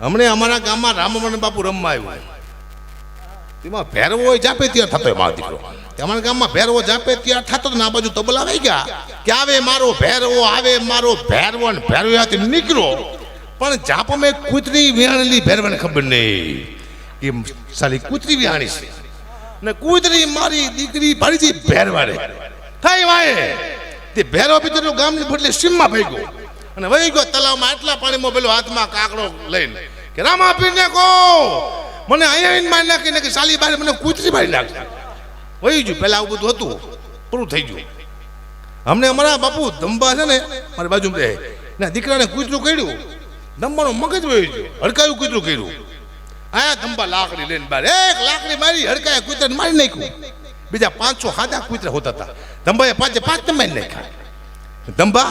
હમણે અમારા ગામમાં રામમણ બાપુ રમવા આવ્યું. તેમાં ભેરવો જાપે ત્યાં થતો મારો દીકરો. અમારા ગામમાં ભેરવો જાપે ત્યાં થતો ને આ બાજુ તબલા આવી ગયા. કે આવે મારો ભેરવો, આવે મારો ભેરવો ને ભેરવ્યાથી નીકળો પણ જાપ મેં કૂતરી વિહાણેલી ભેરવાને ખબર નહીં. એ સાલી કૂતરી વિહાણી છે. ને કૂતરી મારી દીકરી ભરીજી ભેરવાડે થઈ વાય. તે ભેરો બીજો ગામની બદલે સીમમાં ભાઈ ગયો અને વહી ગયો તલાવમાં આટલા પાણીમાં પેલો હાથમાં કાકડો લઈને કે, રામ આપીને કહો. મને અહીંયા મારી નાખીને કે સાલી બારી મને કૂતરી મારી નાખશે વહી ગયું. પહેલાં આવું બધું હતું. પૂરું થઈ ગયું. અમને અમારા બાપુ ધંબા છે ને, મારી બાજુમાં રહે ને દીકરાને કૂતરું કર્યું. ધંબાનો મગજ વહી ગયો. હડકાયું કૂતરું કર્યું. આયા ધંબા લાકડી લઈને બાર. એક લાકડી મારી, હડકાય કૂતરાને મારી નાખ્યું. બીજા પાંચસો હાદા કૂતરા હોતા હતા. ધંબાએ પાંચે પાંચ મારી નાખ્યા. ધંબા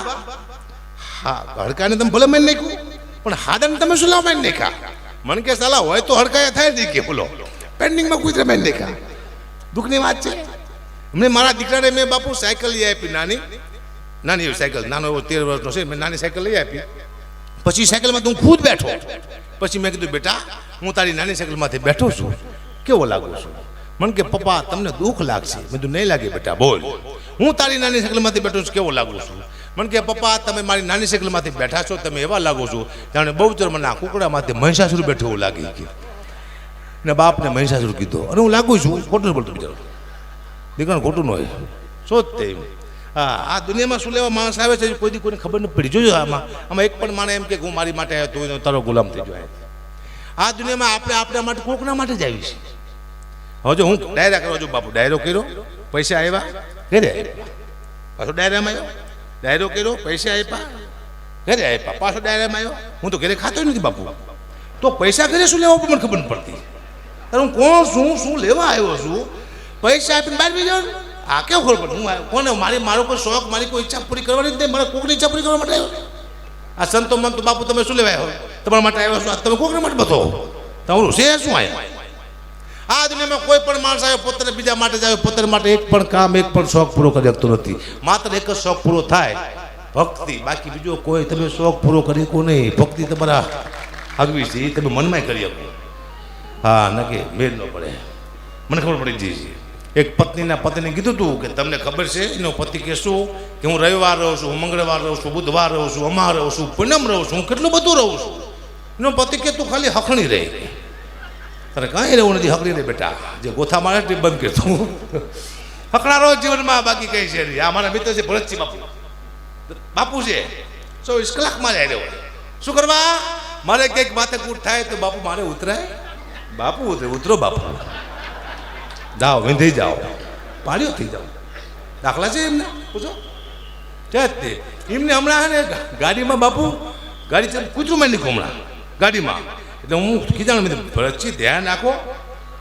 હા, હડકાને તમે ભલે મારી નાખ્યું, પણ હાદાને તમે શું લાવ મારી નાખ્યા? મને કે સાલા, હોય તો હડકાયા થાય નહીં કે બોલો પેન્ડિંગમાં કૂતરા મારી નાખ્યા. દુઃખની વાત છે. મેં મારા દીકરાને મેં બાપુ સાયકલ લઈ આપી, નાની. નાની એવી સાયકલ, નાનો એવો તેર વર્ષનો છે, મેં નાની સાયકલ લઈ આપી. પછી સાયકલમાં હું ખુદ બેઠો. પછી મેં કીધું, બેટા, હું તારી નાની સાયકલમાંથી બેઠો છું. કેવો લાગુ છું? મને કે, પપ્પા, તમને દુઃખ લાગશે. મેં કીધું, નહીં લાગે બેટા, બોલ. હું તારી નાની સાયકલમાંથી બેઠો છું, કેવો લાગુ છું? મને કે, પપ્પા, તમે મારી નાની સાયકલમાંથી બેઠા છો, તમે એવા લાગો છો જાણે બહુ ચર મને આ કુકડામાંથી મહિષાસુર બેઠો એવું લાગી કે. ને બાપને મહિષાસુર કીધો, અને હું લાગુ છું, ખોટું બોલતો બિચારો. દીકરાને ખોટું ન હોય. શોધ તે હા, આ દુનિયામાં શું લેવા માણસ આવે છે કોઈ દી કોઈને ખબર ન પડી. જોજો આમાં આમાં એક પણ માણે એમ કે હું મારી માટે આવ્યો તો તારો ગુલામ થઈ જાય આ દુનિયામાં આપણે આપણા માટે કોકના માટે જ આવી છે. હજુ હું ડાયરા કરવા છું બાપુ, ડાયરો કર્યો, પૈસા આવ્યા ઘરે પાછો ડાયરામાં આવ્યો? ડાયરો કર્યો, પૈસા આપ્યા. ઘરે આપ્યા પાછો ડાયરામાં આવ્યો. હું તો ઘરે ખાતો નથી બાપુ. તો પૈસા ઘરે શું લેવા પણ ખબર પડતી. હું કોણ છું, શું લેવા આવ્યો છું? પૈસા આપીને બહાર બી જાઉં? આ કેવું ખબર પડે? હું કોને? મારી મારો કોઈ શોખ, મારી કોઈ ઈચ્છા પૂરી કરવાની જ નહીં. મારા કોકની ઈચ્છા પૂરી કરવા માટે આવ્યો. આ સંતો મન તો બાપુ તમે શું લેવા આવ્યો? તમારા માટે આવ્યો છો. તમે કોકને માટે બતો તમારું છે શું આયા? આ દુનિયામાં કોઈ પણ માણસ આવ્યો, પોતાને બીજા માટે જ આવ્યો, પોતાના માટે એક પણ કામ, એક પણ શોખ પૂરો કરી શકતો નથી. માત્ર એક જ શોખ પૂરો થાય. ભક્તિ. બાકી બીજો કોઈ તમે શોખ પૂરો કરી કો નહીં. ભક્તિ તમારા આગવી છે, એ તમે મનમાં કરી શકો. હા, નકે મેળ ન પડે. મને ખબર પડી જઈ એક પત્નીના પતિને કીધું હતું કે તમને ખબર છે, એનો પતિ કે શું? કે હું રવિવાર રહું છું, હું મંગળવાર રહું છું, બુધવાર રહું છું, અમાર રહું છું, પૂનમ રહું છું, હું કેટલું બધું રહું છું. એનો પતિ કે તું ખાલી હખણી રહે. તારે કાંઈ રહેવું નથી હકડી નહીં બેટા. જે ગોથા મારે તે બંધ કરતું તું. હકડારો જીવનમાં બાકી કઈ છે નહીં. આ મારા મિત્ર છે ભરતસિંહ બાપુ. બાપુ છે. ચોવીસ કલાકમાં જાય રહેવું શું કરવા? મારે કંઈક માથાકૂટ થાય તો બાપુ મારે ઉતરાય? બાપુ ઉતરે. ઉતરો બાપુ. જાઓ, વિંધી જાઓ. પાડ્યો થઈ જાઓ. દાખલા છે એમને? પૂછો. છે તે. એમને હમણાં ને ગાડીમાં બાપુ, ગાડી કૂતરું માં નીકળું હમણાં? ગાડીમાં. એટલે હું કીધા ભરતજી ધ્યાન રાખો.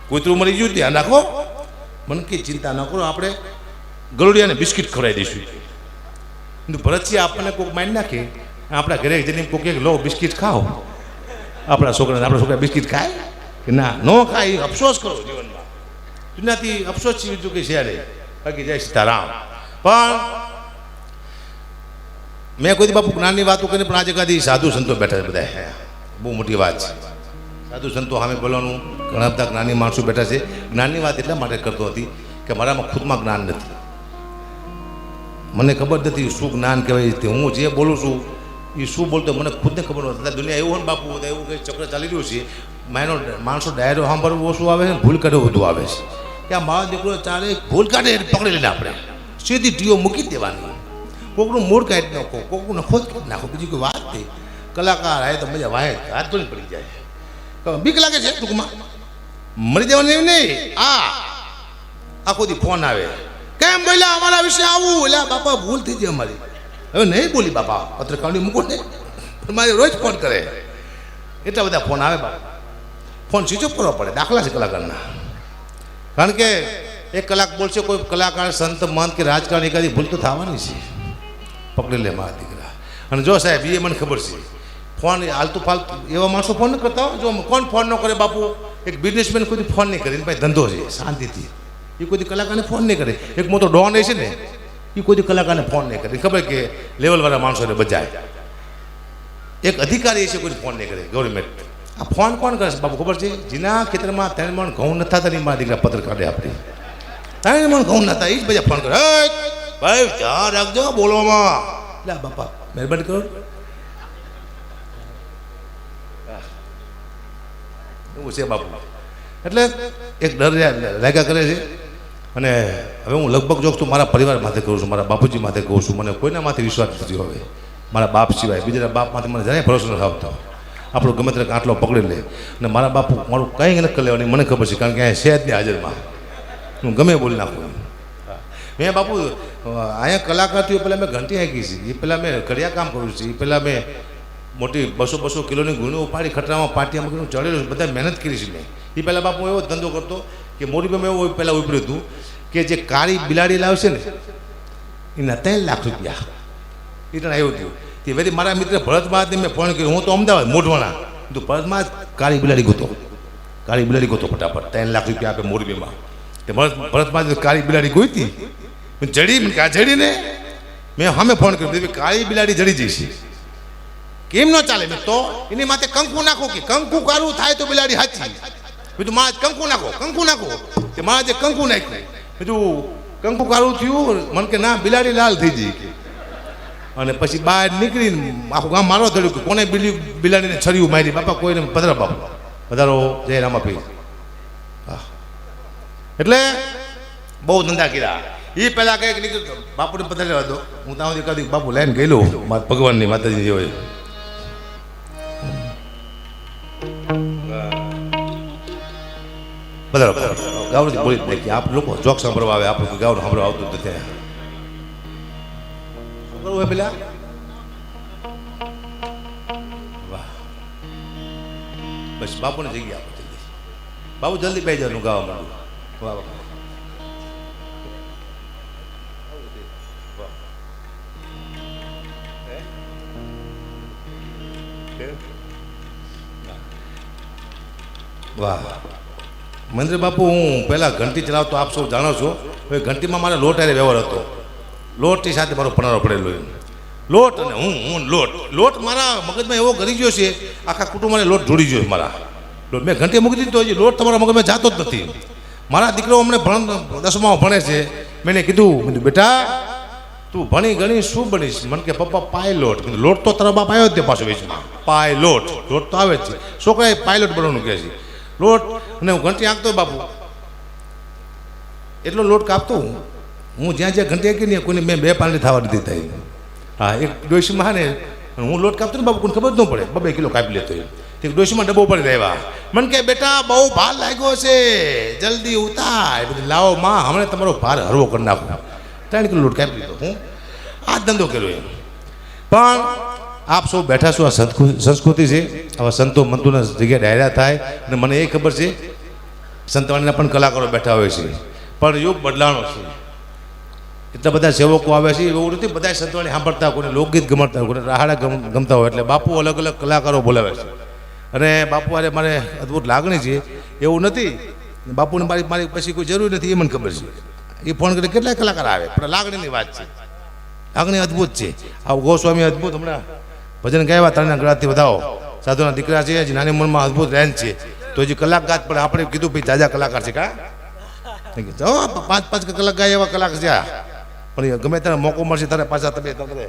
કૂતરું મરી ગયું, ધ્યાન રાખો. મને કે ચિંતા ન કરો, આપણે ગલુડિયાને બિસ્કિટ ખવડાવી દઈશું. ભરતજી આપણને કોઈક મારી નાખે. આપણા ઘરે જઈને કોઈક એક, લો, બિસ્કિટ ખાઓ. આપણા છોકરાને, આપણા છોકરા બિસ્કિટ ખાય? કે ના, ન ખાય અફસોસ કરો જીવનમાં. દુનિયાથી અફસોસ જીવી ચૂકી છે યારે બાકી જય સીતારામ. પણ મેં કોઈ બાપુ જ્ઞાનની વાતો કરીને પણ આજે કદી સાધુ સંતો બેઠા બધા બહુ મોટી વાત છે. સાધુ સંતો સામે બોલવાનું. ઘણા બધા જ્ઞાની માણસો બેઠા છે. જ્ઞાનની વાત એટલા માટે કરતો હતી કે મારામાં ખુદમાં જ્ઞાન નથી. મને ખબર નથી શું જ્ઞાન કહેવાય તે. હું જે બોલું છું એ શું બોલતો મને ખુદને ખબર નથી. દુનિયા એવું હોય બાપુ તો એવું કંઈ ચક્ર ચાલી રહ્યું છે. માનો માણસો ડાયરો સાંભળવું ઓછું આવે છે ભૂલ કાઢે વધુ આવે છે. કે આ મારો દીકરો ચાલે, ભૂલ કાઢે પકડી લઈને આપણે. સીધી ટીઓ મૂકી જ દેવાની. કોકનું મૂળ કાઢી નાખો, કોકનું નખો જ નાખો. બીજી કોઈ વાત નહીં. કલાકાર આવે તો મજા વાય હાથ તો પડી જાય. બીક લાગે છે ટૂંકમાં. મરી જવાની એવું નહીં. આ આખો દી ફોન આવે. કેમ બોલ્યા? અમારા વિશે આવું. એટલે બાપા ભૂલ થઈ ગઈ અમારી. હવે નહીં બોલી બાપા. પત્રકારની મૂકો ને. મારે રોજ ફોન કરે. એટલા બધા ફોન આવે બાપા. ફોન સ્વિચ ઓફ કરવો પડે. દાખલા છે કલાકારના. કારણ કે એક કલાક બોલશે કોઈ કલાકાર, સંત મંત કે રાજકારણી એકાદી ભૂલ તો થવાની છે. પકડી લે મારા દીકરા. અને જો સાહેબ એ મને ખબર છે. ફોન આલતુ ફાલતુ, એવા માણસો ફોન ન કરતા જો કોણ ફોન ન કરે બાપુ? એક બિઝનેસમેન કોઈ ફોન નહીં કરે, એની પાસે ધંધો છે, શાંતિથી. એ કોઈ કલાકારને ફોન નહીં કરે. એક મોટો ડોન છે ને, એ કોઈ કલાકારને ફોન નહીં કરે. ખબર કે લેવલવાળા માણસોને બજાય. એક અધિકારી છે કોઈ ફોન નહીં કરે ગવર્મેન્ટ આ ફોન કોણ કરે છે બાપુ, ખબર છે? જીના ખેતરમાં ત્રણ મણ ઘઉં નથી થતા ની મારા દીકરા પત્ર કાઢે આપણે ત્રણ મણ ઘઉં નતા એ જ બધા ફોન કરે. ભાઈ ધ્યાન રાખજો બોલવામાં. એટલે બાપા, મહેરબાની કરો. એવું છે બાપુ. એટલે એક ડર લાગ્યા કરે છે. અને હવે હું લગભગ જોઉં છું મારા પરિવાર માથે કરું છું, મારા બાપુજી માથે કહું છું, મને કોઈના માથે વિશ્વાસ નથી હવે. મારા બાપ સિવાય બીજા બાપ માથે મને જરાય ભરોસો નથી આવતો. આપણો ગમે ત્યારે કાંટલો પકડી લે. અને મારા બાપુ મારું કંઈ નથી લેવાની મને ખબર છે, કારણ કે અહીંયા છે જ નહીં હાજરમાં. હું ગમે બોલી નાખું. મેં બાપુ અહીંયા કલાકારથી પહેલાં મેં ઘંટી હાંકી છે. એ પહેલાં મેં કડિયા કામ કર્યું છે. એ પહેલાં મેં મોટી બસો બસો કિલોની ગુણી ઉપાડી ખટરામાં પાટિયા મૂકીને ચડેલો બધા મહેનત કરી છે મેં. એ પહેલાં બાપુ એવો ધંધો કરતો કે મોરબીમાં એવું પહેલાં ઉભર્યું હતું કે જે કાળી બિલાડી લાવશે ને, એના ત્રણ લાખ રૂપિયા. એટલે એવું થયું. તે વળી મારા મિત્ર ભરત મેં ફોન કર્યો, હું તો અમદાવાદ, મોઢવાણા. તો ભરત મહારાજ કાળી બિલાડી ગોતો. કાળી બિલાડી ગોતો ફટાફટ. ત્રણ લાખ રૂપિયા આપે મોરબીમાં તે ભરત ભરત મહાદેવ કાળી બિલાડી ગોઈતી મેં જડી મેં આ જડીને મેં સામે ફોન કર્યો કાળી બિલાડી જડી જઈશ. કેમ ન ચાલે? મેં તો એની માથે કંકુ નાખો કે કંકુ કાળું થાય તો બિલાડી હાચી. બીજું મારા કંકુ નાખો કંકુ નાખો. કે મારા જે કંકુ નાખ્યું. બીજું કંકુ કાળું થયું. મને કે, ના, બિલાડી લાલ થઈ જઈ કે અને પછી બહાર નીકળીને આખું ગામ મારો થયું કે કોને બિલી, બિલાડીને છર્યું મારી? બાપા, કોઈને પધરા બાપા. પધારો, જય રામાપી હા એટલે બહુ ધંધા કર્યા. એ પહેલાં કંઈક નીકળ્યું બાપુને પધારેવા દો. હું ત્યાં સુધી કદી બાપુ લઈને ગયેલો ભગવાનની માતાજી હોય. પધારો ગાવડી બોલી જ નાખીએ. આપ લોકો જોક સાંભળવા આવે આપણું ગાવડ સાંભળવા આવતું નથી. શું કરવું હે પેલા? વાહ. બસ, બાપુને જગ્યા આપો જલ્દી. બાપુ જલ્દી બે જવાનું ગાવા માંડું. વાહ વાહ. વાહ. મંદિર બાપુ, હું પહેલાં ઘંટી ચલાવતો આપ સૌ જાણો છો. હવે ઘંટીમાં મારે લોટ હારે વ્યવહાર હતો. લોટની સાથે મારો પનારો પડેલો એમ. લોટ અને હું હું લોટ. લોટ મારા મગજમાં એવો કરી ગયો છે, આખા કુટુંબને લોટ જોડી ગયો મારા. લોટ મેં ઘંટી મૂકી દીધી, હજી લોટ તમારા મગજમાં જાતો જ નથી. મારા દીકરો અમને ભણ, દસમામાં ભણે છે. મેં કીધું બેટા, તું ભણી ગણી શું બનીશ? મને કે, પપ્પા પાયલોટ લોટ. તો તારા બાપ આવ્યો જ તે પાછો વેચમાં પાયલોટ લોટ. તો આવે જ છે. છોકરાએ પાયલોટ બનવાનું કહે છે. લોટ અને હું ઘંટી આંકતો બાપુ. એટલો લોટ કાપતો હું. હું જ્યાં જ્યાં ઘંટી આંકી ને કોઈને મેં બે પાણી થવા દીધી થઈ હા, એક ડોશીમાં ને હું લોટ કાપતો ને બાપુ, કોઈને ખબર ન પડે. બબે કિલો કાપી લેતો તે ડોશીમાં ડબ્બો પડી રહેવા મને કે બેટા, બહુ ભાર લાગ્યો છે. જલ્દી ઉતાર. બધું લાવો, માં, હમણાં તમારો ભાર હરવો કરી નાખો. ત્રણ કિલો લોટ કાપી લીધો. હું આ ધંધો કર્યો એમ. પણ આપ સૌ બેઠા છો આ સંસ્કૃ- સંસ્કૃતિ છે. આવા સંતો મંતુના જગ્યાએ ડાયરા થાય અને મને એ ખબર છે, સંતવાણીના પણ કલાકારો બેઠા હોય છે. પણ યુગ બદલાણો છે. એટલા બધા સેવકો આવે છે, એવું નથી બધા સંતવાણી સાંભળતા કોઈને લોકગીત ગમતા કોઈને રાહાડા ગમ- ગમતા હોય, એટલે બાપુ અલગ અલગ કલાકારો બોલાવે છે. અને બાપુ અરે મારે અદ્ભુત લાગણી છે. એવું નથી, બાપુને મારી મારી પછી કોઈ જરૂર નથી, એ મને ખબર છે. એ ફોન કરીને કેટલાય કલાકાર આવે, પણ લાગણીની વાત છે. લાગણી અદ્ભુત છે. આ ગોસ્વામી અદ્ભુત હમણાં ભજન ગાયા ત્રણના ગળાથી વધાવો. સાધુના દીકરા છે, હજી નાની ઉંમરમાં અદભુત રેન્જ છે. તો હજી કલાકાર પણ આપણે કીધું, ભાઈ તાજા કલાકાર છે કા? પાંચ પાંચ કલાક ગાય એવા કલાક છે. પણ ગમે ત્યારે મોકો મળશે ત્યારે પાછા તમે તમે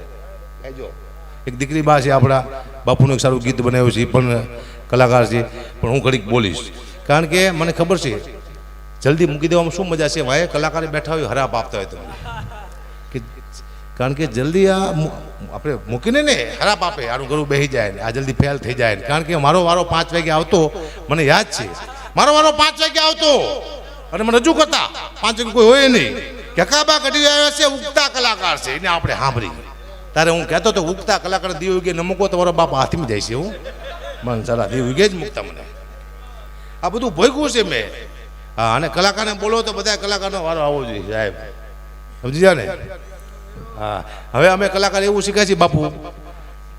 કહેજો એક દીકરી બા છે આપણા, બાપુનું એક સારું ગીત બનાવ્યું છે, એ પણ કલાકાર છે, પણ હું ઘડીક બોલીશ. કારણ કે મને ખબર છે, જલ્દી મૂકી દેવામાં શું મજા છે? ભાઈ કલાકારે બેઠા હોય હરાપ આપતા હોય તમને. કારણ કે જલ્દી આ આપણે મૂકીને ને ખરાબ આપે આનું ઘરું બેસી જાય ને, આ જલ્દી ફેલ થઈ જાય ને. કારણ કે મારો વારો પાંચ વાગે આવતો, મને યાદ છે. મારો વારો પાંચ વાગે આવતો અને મને રજૂ કરતા, પાંચ વાગે કોઈ હોય નહીં. કકાબા કઢી આવ્યા છે, ઉગતા કલાકાર છે, એને આપણે સાંભળી. તારે હું કહેતો તો ઉગતા કલાકાર દીવ ઉગે ન મૂકો, તમારો બાપ હાથમાં જાય છે, હું. મન સારા દીવ ઉગે જ મૂકતા મને. આ બધું ભોગવું છે મેં. હા, અને કલાકારને બોલો તો બધા કલાકારનો વારો આવવો જોઈએ, સાહેબ. સમજી ગયા ને? હા. હવે અમે કલાકાર એવું શીખ્યા છીએ બાપુ,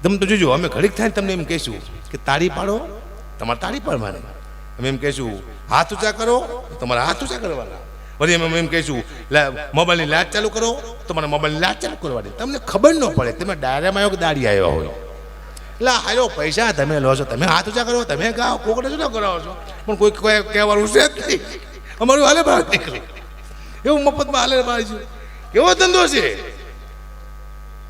તમે તો જોજો, અમે ઘડીક થાય તમને એમ કહીશું કે તાળી પાડો, તમારે તાળી પાડવાની. અમે એમ કહીશું, હાથ ઊંચા કરો, તમારે હાથ ઊંચા કરવાના. વળી અમે એમ કહીશું મોબાઈલની લાટ ચાલુ કરો, તમારે મોબાઈલની લાટ ચાલુ કરવાની. તમને ખબર ન પડે, તમે ડાયરામાં આવ્યો દાડી આવ્યા હોય. એટલે હારો પૈસા, તમે લો છો, તમે હાથ ઊંચા કરો, તમે ગાઓ, કોકડે શું કરાવો છો. પણ કોઈ કોઈ કહેવાનું છે જ નહીં. અમારું હાલે બહાર નીકળે. એવું મફતમાં હાલે બહાર છે. કેવો ધંધો છે?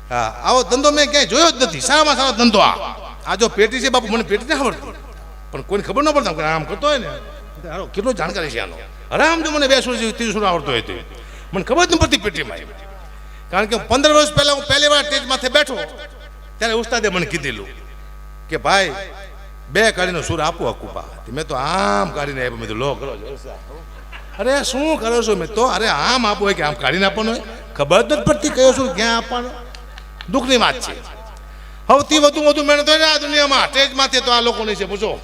હા, આવો ધંધો મેં ક્યાંય જોયો જ નથી. સારામાં સારો ધંધો આ. આ જો પેટી છે બાપુ, મને પેટી ના આવડતી પણ કોઈને ખબર ન પડતા આમ કરતો હોય ને. કેટલો જાણકારી છે આનો. આરામ જો મને બે સુર ત્રીસ સુર આવડતો હોય તો. મને ખબર જ ન પડતી પેટીમાં કારણ કે પંદર વર્ષ પહેલા હું પહેલી વાર સ્ટેજ માથે બેઠો, ત્યારે ઉસ્તાદે મને કીધેલું કે, ભાઈ, બે કાઢીનો સુર આપો અકુપા મેં તો આમ કાઢીને આપ્યો. મેં લો, કરો અરે, શું કરો છો? મેં તો, અરે, આમ આપો. હોય કે, આમ કાઢીને આપવાનો ખબર જ નથી પડતી કયો છું ક્યાં આપવાનો. દુઃખની વાત છે. સૌથી વધુ વધુ મહેનત હોય ને આ દુનિયામાં સ્ટેજ માથે તો આ લોકોની છે, પૂછો.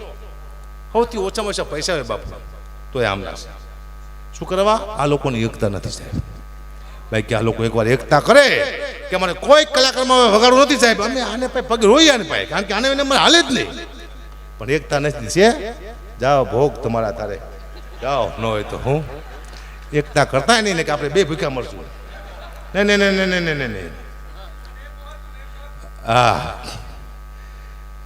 સૌથી ઓછામાં ઓછા પૈસા હોય બાપુ. તો એ આમ ના શું કરવા? આ લોકોની એકતા નથી સાહેબ. ભાઈ, કે આ લોકો એકવાર એકતા કરે, કે મને કોઈ કલાકારમાં વગાડવું નથી સાહેબ. અમે આને પાસે પગ રોઈ આને પાસે કારણ કે આને મને હાલે જ નહીં. પણ એકતા નથી છે. જાઓ, ભોગ તમારા તારે. જાઓ, ન હોય તો હું એકતા કરતા નહીં ને કે આપણે બે ભૂખ્યા મળશું નહીં નહીં નહીં નહીં નહીં નહીં નહીં હા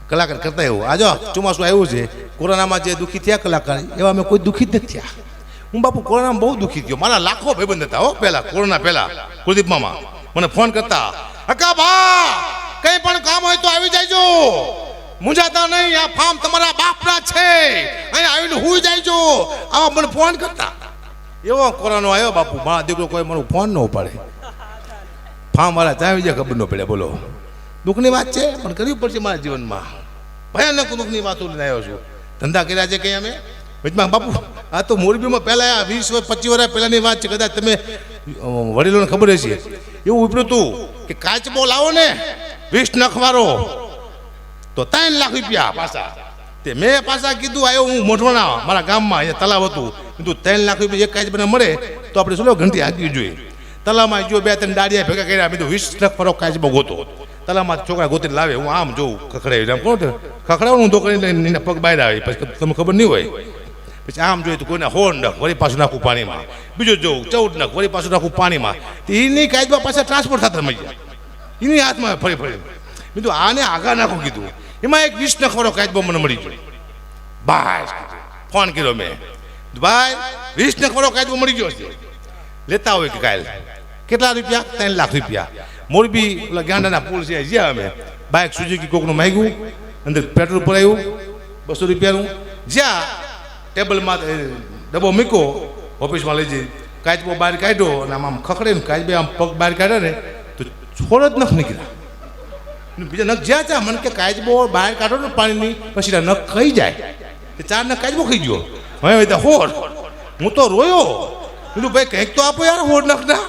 કલાકાર કરતા એવું. આ જો, ચોમાસું આવ્યું છે. કોરોનામાં જે દુઃખી થયા કલાકાર, એવા અમે કોઈ દુઃખી જ નથી થયા. હું બાપુ કોરોનામાં બહુ દુઃખી થયો. મારા લાખો ભાઈબંધ હતા હો, પહેલા, કોરોના પહેલા, કુલદીપ મામા. મને ફોન કરતા અકા ભા કઈ પણ કામ હોય તો આવી જાયજો. મુંજાતા નહીં. આ ફાર્મ તમારા બાપના છે. અહીં આવીને હુઈ જાયજો. આવા મને ફોન કરતા. એવો કોરોનો આવ્યો બાપુ. મારા દીકરો કોઈ મારું ફોન ન ઉપાડે. ફાર્મ વાળા આવી જાય ખબર ન પડે, બોલો. દુઃખની વાત છે, પણ કરવી પડશે મારા જીવનમાં. ભયાનક દુઃખની વાતો લઈને આવ્યો છું. ધંધા કર્યા છે કંઈ અમે? વચમાં બાપુ, આ તો મોરબીમાં પહેલાં આ વીસ વર્ષ, પચીસ વર્ષ પહેલાંની વાત છે, કદાચ તમે વડીલોને ખબર હશે. એવું ઉપર્યું હતું કે કાચબો લાવો ને, વીસ નખવારો. તો ત્રણ લાખ રૂપિયા પાછા. તે મેં પાછા કીધું આવ્યો હું મોઢવાણા, મારા ગામમાં અહીંયા તલાવ હતું. કીધું, ત્રણ લાખ રૂપિયા એક કાચ મને મળે, તો આપણે શું ઘંટી હાંકવી જોઈએ. તલાવમાં જો બે, ત્રણ દાડિયા ભેગા કર્યા, મેં તો વીસ નખ ફરો કાચબો ગોતો. તલાવમાં છોકરા ગોતી લાવે, હું આમ જોઉં ખખડાવી આમ કોણ ખખડાવવાનું તો કરીને પગ બહાર આવે. પછી તમને ખબર નહીં હોય. પછી આમ જોઈએ તો કોઈને હોળ નખ, વળી પાછું નાખું પાણીમાં. બીજું જોઉં, ચૌદ નખ, વળી પાછું નાખું પાણીમાં. એની કાયદમાં પાછા ટ્રાન્સપોર્ટ થતા મળી જાય એની હાથમાં ફરી ફરી. તો આને આગા નાખું કીધું. એમાં એક વીસ નખવાળો કાયદો મને મળી ગયો. બસ. ફોન કર્યો મેં. ભાઈ, વીસ નખવાળો કાયદો મળી ગયો છે. લેતા હોય કે કાલ કેટલા રૂપિયા? ત્રણ લાખ રૂપિયા. મોરબી ઓલા ગાંડાના પુલ છે, જ્યાં અમે બાઇક સુઝુકી કોકનું માંગ્યું, અંદર પેટ્રોલ ભરાયું, બસો રૂપિયાનું. જ્યાં ટેબલમાં ડબ્બો મૂક્યો, ઓફિસમાં લઈ જઈ. કાચબો બહાર કાઢ્યો અને આમ આમ ખખડે ને કાચબે આમ પગ બહાર કાઢે ને, તો છોડ જ નખ નીકળ્યા. બીજા નખ જ્યાં ત્યાં, મને કે કાચબો બહાર કાઢો ને પાણીની, પછી નખ ખાઈ જાય. તે ચાર નખ કાચબો ખાઈ ગયો. હવે ત્યાં હોર, હું તો રોયો. કીધું, ભાઈ, કંઈક તો આપો યાર હોર નખના.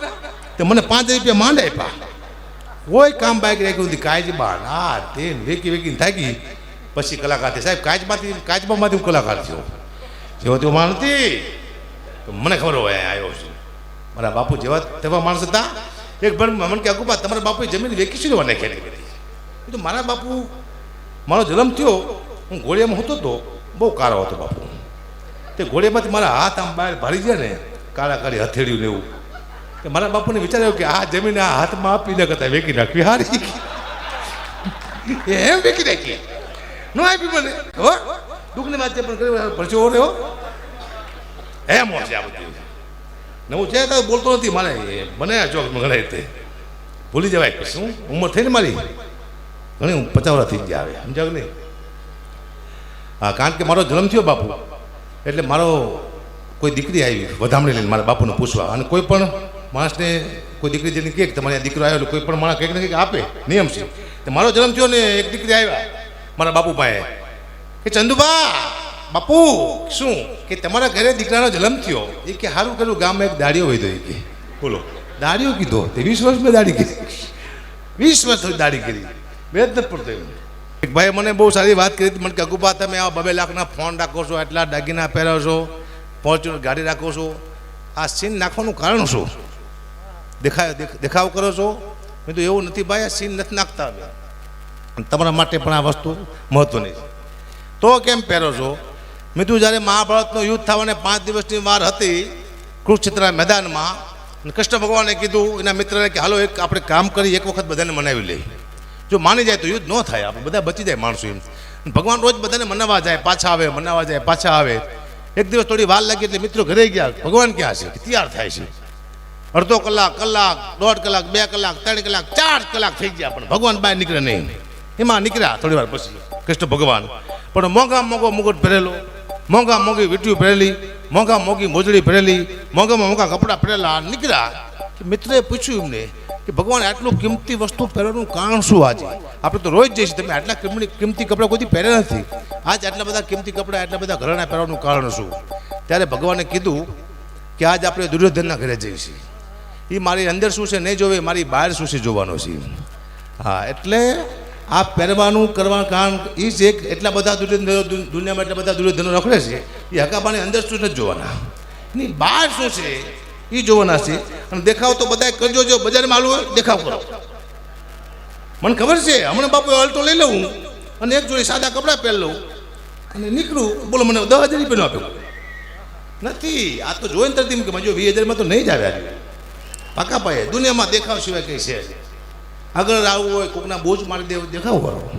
તે મને પાંચ રૂપિયા માંડ આપ્યા. કોઈ કામ બાઈક રાખ્યું નથી. કાચબા ના તે વેકી વેકીને થાકી પછી કલાકાર થઈ સાહેબ કાચમાંથી કાચબામાંથી હું કલાકાર થયો. જેવો તેવો માણસ નથી. તો મને ખબર હોય આવ્યો છું. મારા બાપુ જેવા તેવા માણસ હતા. એક ભર મને કે અગુબા તમારા બાપુએ જમીન વેકી શું લેવા નાખી એ તો મારા બાપુ, મારો જન્મ થયો. હું ઘોડિયામાં હતો તો, બહુ કાળો હતો બાપુ. તે ઘોડિયામાંથી મારા હાથ આમ બહાર ભારી ગયા ને, કાળા કાળી હથેળ્યું ને એવું. કે મારા બાપુને વિચાર કે આ જમીન આ હાથમાં આપી ન વેકી નાખવી. હારી. એમ વેકી નાખી. ન આપી મને. હો? દુઃખની વાત પણ કરી પરચો રહ્યો એમ છે આ બધું. નવું છે તો બોલતો નથી, મારે મને આ ચોક ગણાય તે. ભૂલી જવાય શું? ઉંમર થઈ ને મારી? ઘણી હું પચાવડા થઈ ગયા આવે સમજાવ નહીં? હા, કારણ કે મારો જન્મ થયો બાપુ. એટલે મારો કોઈ દીકરી આવી, વધામણી લઈને મારા બાપુને પૂછવા. અને કોઈ પણ માણસને કોઈ દીકરી જઈને કહે તમારે દીકરો આવ્યો કોઈ પણ માણસ કંઈક ને કંઈક આપે, નિયમ છે. તો મારો જન્મ થયો ને એક દીકરી આવ્યા, મારા બાપુ પાસે કે ચંદુબા બાપુ, શું? કે તમારા ઘરે દીકરાનો જન્મ થયો. એ કે સારું કર્યું, ગામમાં એક દાડીઓ હોય તો કે. બોલો. દાડીઓ કીધો તે, વીસ વર્ષ મેં દાડી કરી. વીસ વર્ષ દાડી કરી. બે જ પડતો એક ભાઈ મને બહુ સારી વાત કરી હતી. મને કે અગુબા તમે આ બબે લાખના ફોન રાખો છો એટલા દાગીના પહેરો છો, ફોર્ચ્યુનર ગાડી રાખો છો. આ સીન નાખવાનું કારણ શું? દેખાય દેખાવ કરો છો? મેં તો એવું નથી ભાઈ સીન નથી નાખતા હવે તમારા માટે પણ આ વસ્તુ મહત્વની છે. તો કેમ પહેરો છો? મેં તું જ્યારે મહાભારતનું યુદ્ધ થવાને પાંચ દિવસની વાર હતી કુરુક્ષેત્ર મેદાનમાં કૃષ્ણ ભગવાને કીધું, એના મિત્રને કે, હાલો, એક આપણે કામ કરી, એક વખત બધાને મનાવી લઈએ. જો માની જાય તો યુદ્ધ ન થાય, આપણે બધા બચી જાય માણસો એમ. ભગવાન રોજ બધાને મનાવવા જાય, પાછા આવે, મનાવવા જાય, પાછા આવે. એક દિવસ થોડી વાર લાગી એટલે મિત્રો ઘરે ગયા. ભગવાન ક્યાં છે? તૈયાર થાય છે. અડધો કલાક કલાક, દોઢ કલાક, બે કલાક, ત્રણ કલાક, ચાર કલાક થઈ ગયા પણ ભગવાન બહાર નીકળે નહીં. એમાં નીકળ્યા થોડી વાર પછી, કૃષ્ણ ભગવાન. પણ મોંઘા મોંઘો મુગટ પહેરેલો, મોંઘા મોંઘી વીંટીઓ પહેરેલી, મોંઘા મોંઘી મોજડી પહેરેલી, મોંઘામાં મોંઘા કપડાં પહેરેલા નીકળ્યા કે મિત્રએ પૂછ્યું એમને કે ભગવાન, આટલું કિંમતી વસ્તુ પહેરવાનું કારણ શું આજે? આપણે તો રોજ જઈશું તમે આટલા કિંમતી કપડાં કોઈ પહેર્યા નથી. આજ આટલા બધા કિંમતી કપડાં, આટલા બધા ઘરેણા પહેરવાનું કારણ શું? ત્યારે ભગવાને કીધું કે આજ આપણે દુર્યોધનના ઘરે જઈશું એ મારી અંદર શું છે નહીં જોવે મારી બહાર શું છે જોવાનો છે. હા, એટલે આ પહેરવાનું કરવા કારણ એ જ એક એટલા બધા દુર્યોધનો દુનિયામાં એટલા બધા દુર્યોધનો રખડે છે એ હકાબાની અંદર શું નથી જોવાના. ની બહાર શું છે એ જોવાના છે. અને દેખાવ તો બધા કરજો જો, બજારમાં આલું હોય, દેખાવ કરો. મને ખબર છે, હમણાં બાપુ અલ્ટો લઈ લઉં, અને એક જોડી સાદા કપડાં પહેરી લઉં, અને નીકળું, બોલો, મને દસ હજાર રૂપિયાનું આપ્યું. નથી, આ તો જોઈને તરતી કે મજો વીસ હજારમાં તો નહીં જ આવ્યા. પાકા પાયે. દુનિયામાં દેખાવ સિવાય કંઈ છે આગળ આવવું હોય, કોકના બોજ મારી દેવું દેખાવ કરો.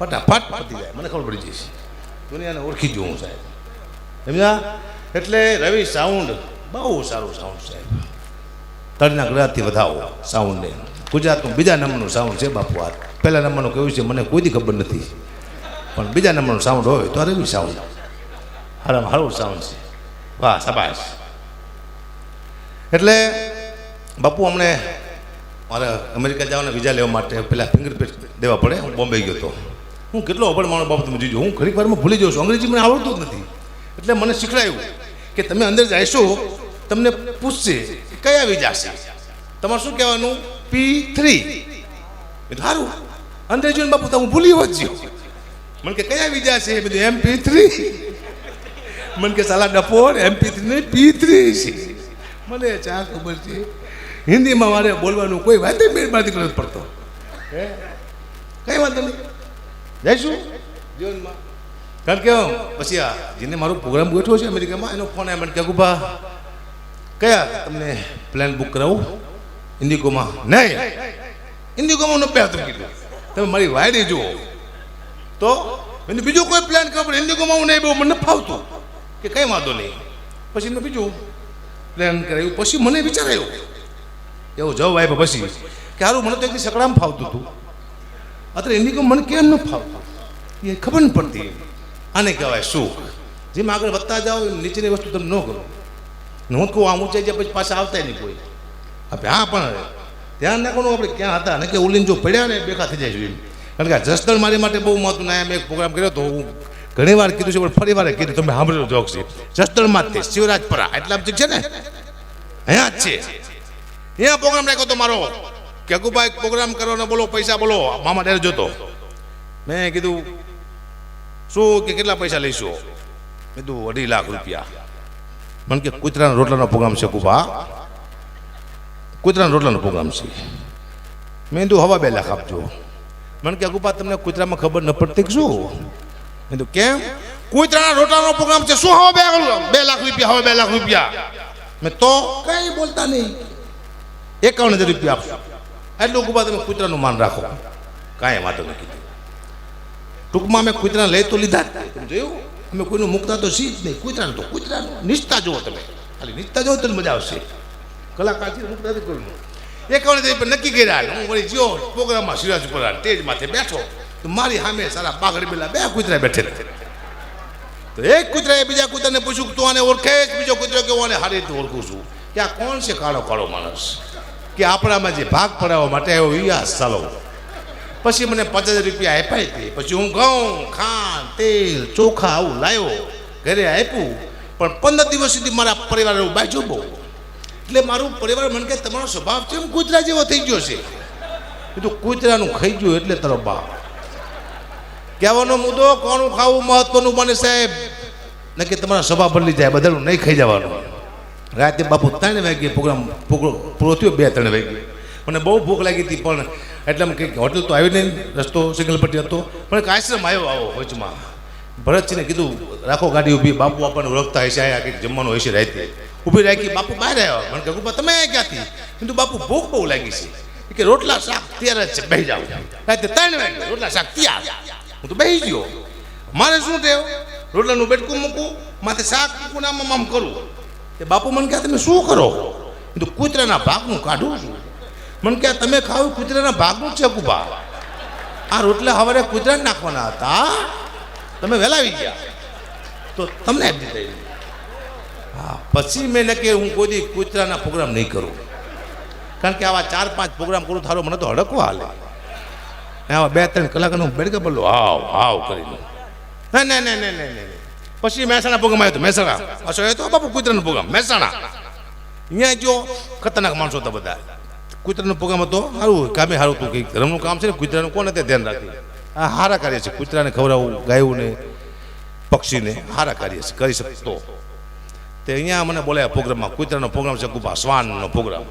ફટાફટ પતી જાય. મને ખબર પડી જશે દુનિયાને ઓળખી જોઉં સાહેબ. સમજ્યા? એટલે રવિ સાઉન્ડ, બહુ સારું સાઉન્ડ સાહેબ. તળના ગ્રહથી વધાવો સાઉન્ડને. ગુજરાતનું બીજા નંબરનું સાઉન્ડ છે બાપુ આ. પહેલા નંબરનું કયું છે મને કોઈ ખબર નથી. પણ બીજા નંબરનું સાઉન્ડ હોય તો રવિ સાઉન્ડ. હારામાં સારું સાઉન્ડ છે. વાહ, શાબાશ. એટલે બાપુ, અમને મારે અમેરિકા જવાના વિઝા લેવા માટે પહેલાં ફિંગરપ્રિન્ટ દેવા પડે. હું બોમ્બે ગયો હતો. હું કેટલો અભણ માણો બાબત તમે જોજો. હું ઘણી વારમાં ભૂલી જાઉં છું. અંગ્રેજી મને આવડતું જ નથી. એટલે મને શીખડાયું કે તમે અંદર જશો તમને પૂછશે કે કયા વિઝા છે. તમારે શું કહેવાનું? પી થ્રી સારું અંદર જોઈને બાપુ, તો હું ભૂલી વચ્યો મને કે કયા વિઝા છે? બધું એમ પી થ્રી મને કે સાલા ડફોર એમપી થ્રી પી થ્રી છે. મને ચા ખબર છે. હિન્દીમાં મારે બોલવાનું કોઈ વાત મેળ બાંધી નથી પડતો. કઈ વાંધો નહીં. જઈશું? જીવનમાં. કારણ કે પછી આ જેને મારો પ્રોગ્રામ ગોઠવો છે અમેરિકામાં એનો ફોન આવ્યો કે ગુભા કયા તમને પ્લાન બુક કરાવું? ઇન્ડિગોમાં. નહીં. ઇન્ડિગોમાં ન પહેરતું કીધું. તમે મારી વાયડી જુઓ. તો એને બીજો કોઈ પ્લાન કરો પણ ઇન્ડિગોમાં હું નહીં બહુ મને ફાવતું કે કંઈ વાંધો નહીં. પછી મેં બીજું પ્લાન કરાવ્યું પછી મને વિચાર આવ્યો એવો જવાબ આવ્યો પછી કે સારું મને તો એક સકડામાં ફાવતું હતું. અત્યારે ઇન્ડિગો મને કેમ ન ફાવતું? એ ખબર ન પડતી આને કહેવાય સુખ. જેમ આગળ વધતા જાઓ નીચેની વસ્તુ તમે ન કરો. ને હું કહું આમ ઊંચાઈ જાય પછી પાછા આવતા નહીં કોઈ. આપણે હા પણ ધ્યાન નાખવાનું આપણે ક્યાં હતા? ને કે ઉલીને જો પડ્યા ને બેખા થઈ જાય જોઈએ. કારણ કે આ જસદણ મારી માટે બહુ મહત્વનું. આયા મેં એક પ્રોગ્રામ કર્યો હતો, હું ઘણી વાર કીધું છે, પણ ફરી વાર કીધું. તમે સાંભળ્યો જોક છે જસદણમાં જ તે, શિવરાજપરા. એટલા જ છે ને? અહીંયા જ છે. અહીંયા પ્રોગ્રામ રાખ્યો તો મારો. કે અગુભાઈ પ્રોગ્રામ કરવાનો બોલો, પૈસા બોલો. મામા ડેર જોતો. મેં કીધું, શું કે કેટલા પૈસા લઈશું? કીધું, અઢી લાખ રૂપિયા. મને કે, કૂતરાના રોટલાનો પ્રોગ્રામ છે કુભા કૂતરાના રોટલાનો પ્રોગ્રામ છે. મેં કીધું, હવા બે લાખ આપજો. મને કે અગુપા તમને કૂતરામાં ખબર ન પડતી શું? મેં કીધું, કેમ? કૂતરાના રોટલાનો પ્રોગ્રામ છે. શું હવા બે બે લાખ રૂપિયા, હવે બે લાખ રૂપિયા? મેં તો કઈ બોલતા નહીં. એકાવન હજાર રૂપિયા આપશો. એટલું અગુપા તમે કૂતરાનું માન રાખો. કાંઈ વાંધો નહીં કીધું ટૂંકમાં અમે કૂતરા લઈ તો લીધા જ જોયું? અમે કોઈનું મૂકતા તો સી જ નહીં. કૂતરાનું તો કૂતરાનું. નિષ્ઠા જુઓ તમે. ખાલી નિષ્ઠા જુઓ તો મજા આવશે. કલાકાર છે, મૂકતા નથી કોઈનું. એકાવન હજાર નક્કી કર્યા. હું વળી જ્યો, પ્રોગ્રામમાં સિરાજ ઉપર તેજ માથે બેઠો. તો મારી સામે સારા પાઘડી પેલા બે કૂતરા બેઠેલા. તો એક કૂતરાએ બીજા કૂતરાને પૂછ્યું તું આને ઓળખે બીજો કૂતરો કે હું આને હારી રીતે ઓળખું છું? કે આ કોણ છે કાળો કાળો માણસ? કે આપણામાં જે ભાગ પડાવવા માટે આવ્યો વિવાહ ચાલો પછી મને પચાસ રૂપિયા આપ્યા તે. પછી હું ઘઉં, ખાંડ, તેલ, ચોખા આવું લાવ્યો, ઘરે આપ્યું. પણ પંદર દિવસ સુધી મારા પરિવાર બાજુ બહુ. એટલે મારું પરિવાર મને કે તમારો સ્વભાવ કેમ કૂતરા જેવો થઈ ગયો છે? કીધું, કૂતરાનું ખાઈ ગયું એટલે તારો બાપ. કહેવાનો મુદ્દો, કોનું ખાવું મહત્વનું બને સાહેબ? ને કે તમારા સ્વભાવ બદલી જાય, બધાનું નહીં ખાઈ જવાનું. રાતે બાપુ ત્રણ વાગે પ્રોગ્રામ પૂરો થયો બે ત્રણ વાગે મને બહુ ભૂખ લાગી હતી પણ એટલે કંઈક હોટલ તો આવી નહીં રસ્તો સિંગલપટ્ટી હતો. પણ એક આશ્રમ આવ્યો આવો વચમાં. ભરતસિંહને કીધું રાખો ગાડી ઊભી બાપુ આપણને ઓળખતા હશે આ કંઈક જમવાનું હશે રાતે. ઊભી રાખી બાપુ બહાર આવ્યા. મને કહ્યું "બા, તમે અહીંયા ક્યાંથી? કીધું બાપુ ભૂખ બહુ લાગી છે. કે રોટલા શાક તૈયાર જ બેસી જાવ રાતે ત્રણ વાગે રોટલા શાક તૈયાર. હું તો બેસી ગયો. મારે શું ટેવ રોટલાનું બેટકું મૂકું માથે શાક મૂકું ને આમ આમ આમ કરું તે બાપુ મને કહે, તમે શું કરો? તો કૂતરાના ભાગનું કાઢું છું. મને કહે, તમે ખાવ કૂતરાના ભાગનું છે કુબા આ રોટલા હવારે કૂતરા નાખવાના હતા. તમે વહેલા આવી ગયા. તો તમને આપી દીધા હા, પછી મેં નક્કી હું કોઈ કૂતરાના પ્રોગ્રામ નહીં કરું. કારણ કે આવા ચાર પાંચ પ્રોગ્રામ કરું થારો મને તો હડકવા હાલે. આવા બે ત્રણ કલાકનો બેડકે બોલો હાવ હાવ કરીને. ના ના ના ના ના ના. પછી મહેસાણા પ્રોગ્રામ આવ્યો મહેસાણા. એ તો બાપુ કૂતરાનો પ્રોગ્રામ મહેસાણા. અહીંયા જો ખતરનાક માણસો હતા બધા. કૂતરાનો પ્રોગ્રામ હતો સારું કામે સારું હતું કંઈક. ધર્મનું કામ છે ને, કુતરાનું કોને તે ધ્યાન રાખ્યું આ સારા કાર્ય છે, કૂતરાને ખવડાવવું, ગાયુંને, પક્ષીને સારા કાર્ય છે, કરી શકતો. તે અહીંયા મને બોલાયા પ્રોગ્રામમાં, કુતરાનો પ્રોગ્રામ છે, કુપા, શ્વાનનો પ્રોગ્રામ.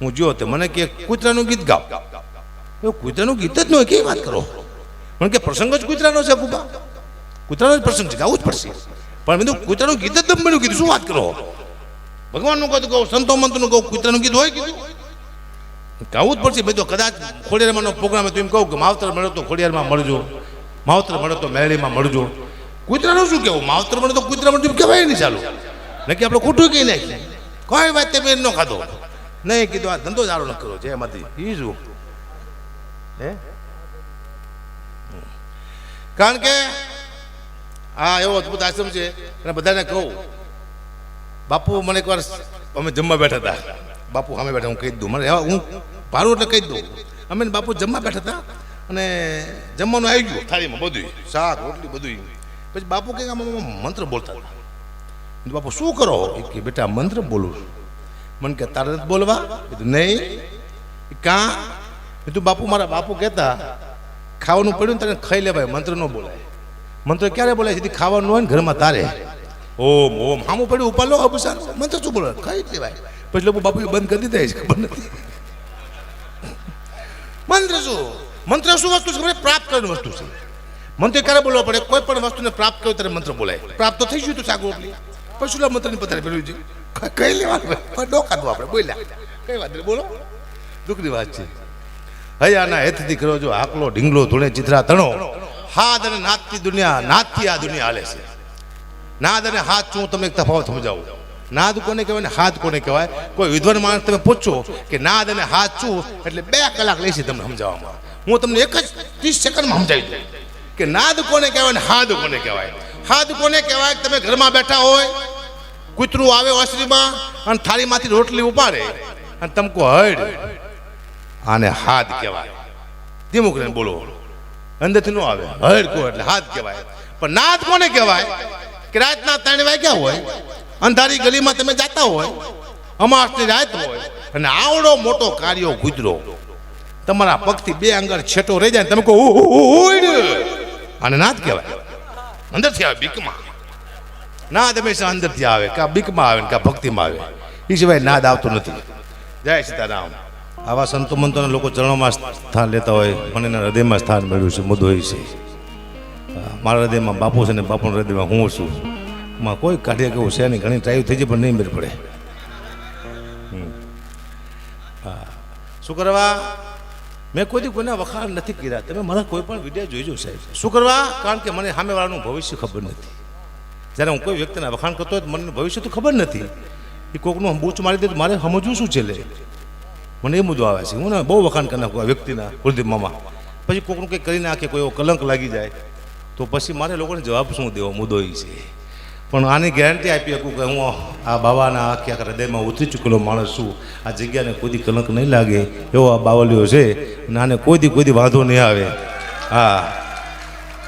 હું જોયો તે મને કે, કૂતરાનું ગીત ગાવ કુતરાનું ગીત જ ન હોય, કેવી વાત કરો? મને કે, પ્રસંગ જ કુતરાનો છે, કુપા. કૂતરાનો જ પ્રસંગ છે, ગાવું જ પડશે. પણ કીધું કૂતરાનું ગીત જ તમે કીધું, શું વાત કરો? ભગવાનનું કહું કહું, સંતો મંતનું કહું, કૂતરાનું ગીત હોય કીધું. ગાવું જ પડશે, મેં તો કદાચ ખોડિયારમાંનો પ્રોગ્રામ હતો, એમ કહું કે માવતર મળે તો ખોડિયારમાં મળજો, માવતર મળે તો મેળીમાં મળજો. કૂતરાનું શું કહેવું? માવતર મળે તો કૂતરા મળે કહેવાય નહીં ચાલુ. નક્કી આપણે ખોટું કહી નાખીએ કોઈ વાત તે મેં ન ખાધો. નહીં કીધું, આ ધંધો સારો ન કરો છે એમાંથી. એ હે? કારણ કે આ એવો અદભુત આશ્રમ છે. અને બધાને કહું બાપુ મને એકવાર અમે જમવા બેઠા હતા. બાપુ સામે બેઠા હું કહી દઉં. મને હું ભારું એટલે કહી દઉં. અમે બાપુ જમવા બેઠા હતા અને જમવાનું આવી ગયું. થાળીમાં બધું શાક રોટલી બધું પછી બાપુ કંઈક આમ મંત્ર બોલતા હતા. બાપુ શું કરો? કે બેટા મંત્ર બોલું છું. મને કે તારે બોલવા? કીધું નહીં. કાં? કીધું બાપુ મારા બાપુ કહેતા ખાવાનું પડ્યું ને તને ખાઈ લેવાય મંત્ર ન બોલાય. મંત્ર ક્યારે બોલાય છે? ખાવાનું હોય ને ઘરમાં તારે. ઓમ ઓમ. હામું પડ્યું ઉપાડલો અબસાર મંત્ર શું બોલે? ખાઈ લેવાય. પછી લોકો બાપુ બંધ કરી દીધા છે ખબર નથી. મંત્ર શું? મંત્ર શું વસ્તુ છે? પ્રાપ્ત કરવાની વસ્તુ છે. મંત્ર ક્યારે બોલવા પડે? કોઈ પણ વસ્તુને પ્રાપ્ત કર્યો ત્યારે મંત્ર બોલાય. પ્રાપ્ત તો થઈ ગયું તો સાગુ પછી લો મંત્રની પથારી પેલું છે કઈ લેવાનું પણ ડોકા દો આપણે બોલ્યા. કઈ વાત નહીં બોલો. દુઃખની વાત છે. હૈયાના હેતથી કરો જો આકલો ઢીંગલો ધૂળે ચિત્રા તણો. હાથ અને નાથથી દુનિયા નાથથી આ દુનિયા હાલે છે. નાદ અને હાથ શું તમને એક તફાવત સમજાવું. નાદ કોને કહેવાય ને હાથ કોને કહેવાય? કોઈ વિદ્વાન માણસ તમે પૂછો કે નાદ અને હાથ શું એટલે બે કલાક લેશે તમને સમજાવવામાં. હું તમને એક જ ત્રીસ સેકન્ડમાં સમજાવી દઉં. કે નાદ કોને કહેવાય ને હાથ કોને કહેવાય? હાથ કોને કહેવાય? તમે ઘરમાં બેઠા હોય, કૂતરું આવે ઓસરીમાં અને થાળીમાંથી રોટલી ઉપાડે અને તમકો હડ. આને હાથ કહેવાય. ધીમું કરીને બોલો. અંદરથી ન આવે. હડ કો એટલે હાથ કહેવાય. પણ નાદ કોને કહેવાય? કે રાતના ત્રણ વાગ્યા હોય અંધારી ગલીમાં તમે જાતા હોય અમાસની રાત હોય અને આવડો મોટો કાર્યો ગુજરો. તમારા પગથી બે આંગળ છેટો રહી જાય ને તમે કહો "ઉ, ઉ, ઉ, ઉડ." આને નાદ કહેવાય. અંદરથી આવે બીકમાં. નાદ હંમેશા અંદરથી આવે કાં બીકમાં આવે ને કાં ભક્તિમાં આવે. એ સિવાય નાદ આવતો નથી. જય સીતારામ. આવા સંતો મંતોના લોકો ચરણોમાં સ્થાન લેતા હોય, મને એના હૃદયમાં સ્થાન મળ્યું છે મુદ્દો છે. મારા હૃદયમાં બાપુ છે ને બાપુના હૃદયમાં હું છું. માં કોઈ કાઢીએ કેવું છે નહીં, ઘણી ટ્રાય થઈ જાય પણ નહીં મેળ પડે. શું કરવા? મેં કોઈ કોઈના વખાણ નથી કર્યા. તમે મારા કોઈ પણ વીડિયો જોઈજો સાહેબ. શું કરવા? કારણ કે મને સામેવાળાનું ભવિષ્ય ખબર નથી. જ્યારે હું કોઈ વ્યક્તિના વખાણ કરતો હોય મને ભવિષ્ય તો ખબર નથી. એ કોકનું બૂચ મારી દે તો મારે સમજવું શું છે લે? મને એ મુદ્દો આવે છે. હું ને બહુ વખાણ કરી નાખું આ વ્યક્તિના કુલદીપ મામા. પછી કોકનું કંઈક કરી નાખે, કોઈ એવો કલંક લાગી જાય, તો પછી મારે લોકોને જવાબ શું દેવો? મુદ્દો એ છે. પણ આની ગેરંટી આપી શકું કે હું આ બાવાના આખી આખા હૃદયમાં ઉતરી ચૂકેલો માણસ છું. આ જગ્યાને કોઈ દી કલંક નહીં લાગે. એવો આ બાવલીઓ છે. અને આને કોઈ દી કોઈ દી વાંધો નહીં આવે. હા.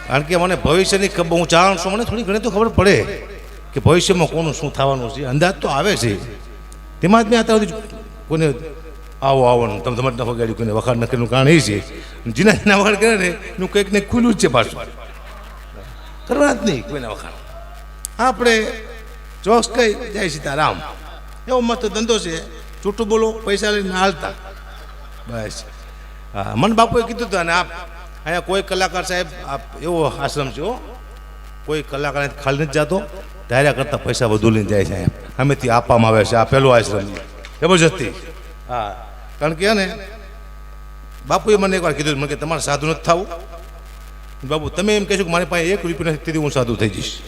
કારણ કે મને ભવિષ્યની ખબર હું જાણ છું, મને થોડી ઘણી તો ખબર પડે કે ભવિષ્યમાં કોનું શું થવાનું છે. અંદાજ તો આવે છે. તેમાં જ મેં અત્યાર સુધી કોઈને આવો આવો, ને તમે તમારે ન વગાડ્યું કોઈને વખાણ ન કર્યું કારણ એ છે. જીના જીના વખાણ કરે ને, એનું કંઈક ને ખુલ્લું જ છે પાછું. કરવા જ નહીં કોઈને વખાણ. આપણે ચોક્સ કઈ જય સીતારામ. એવો મસ્ત ધંધો છે. છૂટું બોલો, પૈસા લઈને હાલતા. બસ. હા, મન બાપુએ કીધું હતું, અને આપ અહીંયા કોઈ કલાકાર સાહેબ, આપ એવો આશ્રમ છે કોઈ કલાકાર ખાલી નથી જતો. ધાર્યા કરતાં પૈસા વધુ લઈને જાય છે અહીંયા. અમેથી આપવામાં આવે છે આ પહેલો આશ્રમ. જબરજસ્તી. હા. કારણ કે ને બાપુએ મને એકવાર કીધું, મને કે તમારે સાધુ નથી થવું. બાપુ, તમે એમ કહેશો કે મારી પાસે એક રૂપિયા નથી, તેથી હું સાધુ થઈ જઈશ.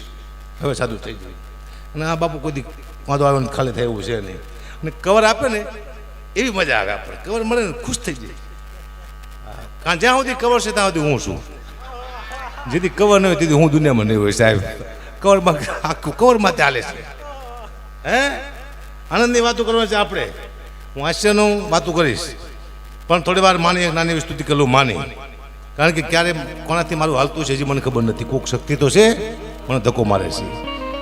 હવે સાધુ થઈ જઈશ અને આ બાપુ કોઈ વાંધો આવે ખાલી થાય એવું છે નહીં. અને કવર આપે ને, એવી મજા આવે આપણે કવર મળે ને, ખુશ થઈ જાય. કારણ જ્યાં સુધી કવર છે, ત્યાં સુધી હું છું. જેથી કવર ન હોય, તેથી હું દુનિયામાં નહીં હોય સાહેબ. કવરમાં આખું કવરમાં ચાલે છે. હે? આનંદની વાતો કરવાની છે આપણે. હું હાસ્યનું વાતું કરીશ. પણ થોડી વાર માની નાની સ્તુતિ કરું માની. કારણ કે ક્યારે કોનાથી મારું હાલતું છે હજી મને ખબર નથી. કોક શક્તિ તો છે મને ધક્કો મારે છે.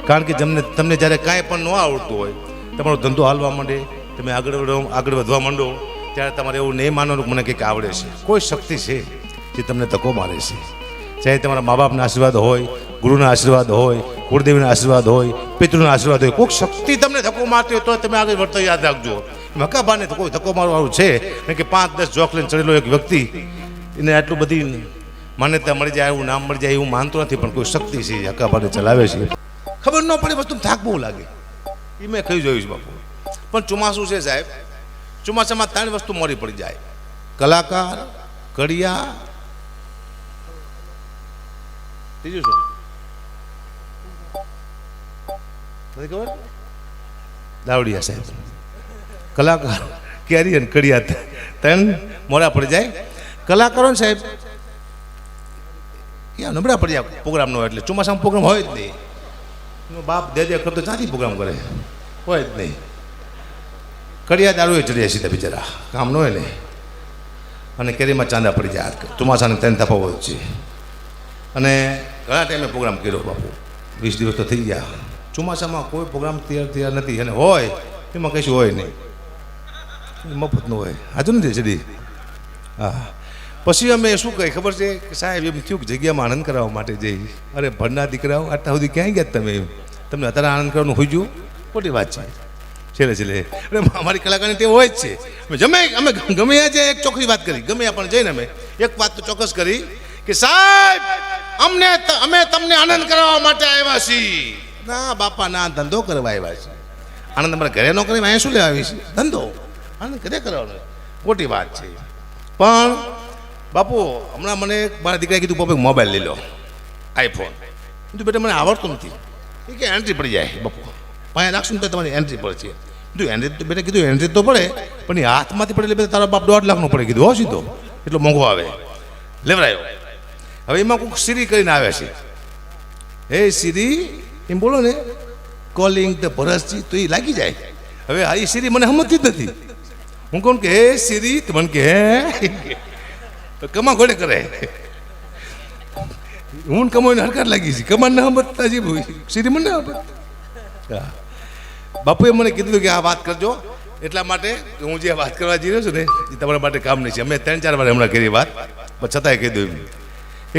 કારણ કે તમને તમને જ્યારે કાંઈ પણ ન આવડતું હોય, તમારો ધંધો હાલવા માંડે, તમે આગળ આગળ વધવા માંડો, ત્યારે તમારે એવું નહીં માનવાનું મને કંઈક આવડે છે. કોઈ શક્તિ છે જે તમને ધક્કો મારે છે. ચાહે તમારા મા બાપના આશીર્વાદ હોય, ગુરુના આશીર્વાદ હોય, કુળદેવીના આશીર્વાદ હોય, પિતૃના આશીર્વાદ હોય, કોઈક શક્તિ તમને ધક્કો મારતી હોય તો તમે આગળ વધતા યાદ રાખજો. મકાબાને તો કોઈ ધક્કો મારવાનું છે. ને કે પાંચ, દસ જોક લઈને ચડેલો એક વ્યક્તિ, એને આટલું બધી માન્યતા મળી જાય એવું નામ મળી જાય, એવું માનતો નથી, પણ કોઈ શક્તિ છે હકાભાને ચલાવે છે. ખબર ન પડે વસ્તુ થાક બહુ લાગે. એ મેં કહી જોયું છે બાપુ. પણ ચોમાસું છે સાહેબ. ચોમાસામાં ત્રણ વસ્તુ મળી પડી જાય. કલાકાર કડિયા ત્રીજું શું? નથી ખબર? દાવડિયા સાહેબ. કલાકાર કેરી અને કડિયા ત્રણ મોડા પડી જાય. કલાકારો ને સાહેબ યા નબળા પડી જાય પ્રોગ્રામ નો એટલે ચોમાસામાં પ્રોગ્રામ હોય જ નહીં. બાપ દે દે કરતો ચાંથી પ્રોગ્રામ કરે. હોય જ નહીં. કડિયા દારૂએ ચડ્યા સીધા બિચારા. કામ ન હોય ને. અને કેરીમાં ચાંદા પડી જાય ચોમાસાને ત્રણ તફાવત છે. અને ઘણા ટાઈમે પ્રોગ્રામ કર્યો બાપુ. વીસ દિવસ તો થઈ ગયા. ચોમાસામાં કોઈ પ્રોગ્રામ તૈયાર તૈયાર નથી. અને હોય, એમાં કશું હોય નહીં. મફતનું હોય. હાજુ નથી જડી હા. પછી અમે શું કહી ખબર છે? કે સાહેબ, એમ થયું કે જગ્યામાં આનંદ કરાવવા માટે જઈ. અરે ભણના દીકરાઓ આટલા સુધી ક્યાંય ગયા તમે? તમને અત્યારે આનંદ કરવાનું હોય ગયું? ખોટી વાત છે. છેલ્લે છેલ્લે. અરે અમારી કલાકારની તે હોય જ છે. અમે જમે, અમે ગમે છે એક ચોખ્ખી વાત કરી. ગમે પણ જઈને અમે. એક વાત તો ચોક્કસ કરી કે, સાહેબ, અમને અમે તમને આનંદ કરાવવા માટે આવ્યા છીએ. ના, બાપા, ના, ધંધો કરવા આવ્યા છીએ. આનંદ અમારે ઘરે નો કરી અહીંયા શું લેવા આવી છે ધંધો. આનંદ ઘરે કરવાનો ખોટી વાત છે. પણ બાપુ, હમણાં મને મારા દીકરાએ કીધું, બાપુ મોબાઈલ લઈ લો. આઈફોન કીધું, બેટા, મને આવડતું નથી. એ કે એન્ટ્રી પડી જાય, બાપુ. પાસે રાખશું તો તમારી એન્ટ્રી પડશે કીધું એન્ટ્રી તો, બેટા, કીધું એન્ટ્રી તો પડે, પણ એ હાથમાંથી પડે એટલે તારા બાપ દોઢ લાખનો પડે. કીધું, હો, સીધો. એટલો મોંઘો આવે. લેવરાયો. હવે એમાં કોઈક સીરી કરીને આવે છે. હે સીરી એમ બોલો ને કોલિંગ ધ ભરતજી, તો એ લાગી જાય. હવે આ સિરી મને સમજતી જ નથી. હું કહું કે? હે સિરી મને કે, હે તો કમા ઘોડે કરે. હું કમાઈને હરકત લાગી છે કમાન ના સમજતા જી સિરી મને ના સમજ હા. બાપુએ મને કીધું કે આ વાત કરજો. એટલા માટે હું જે વાત કરવા જઈ રહ્યો છું ને, એ તમારા માટે કામ નહીં છે. અમે ત્રણ ચાર વાર હમણાં કરી વાત. પણ છતાંય કહી એમ.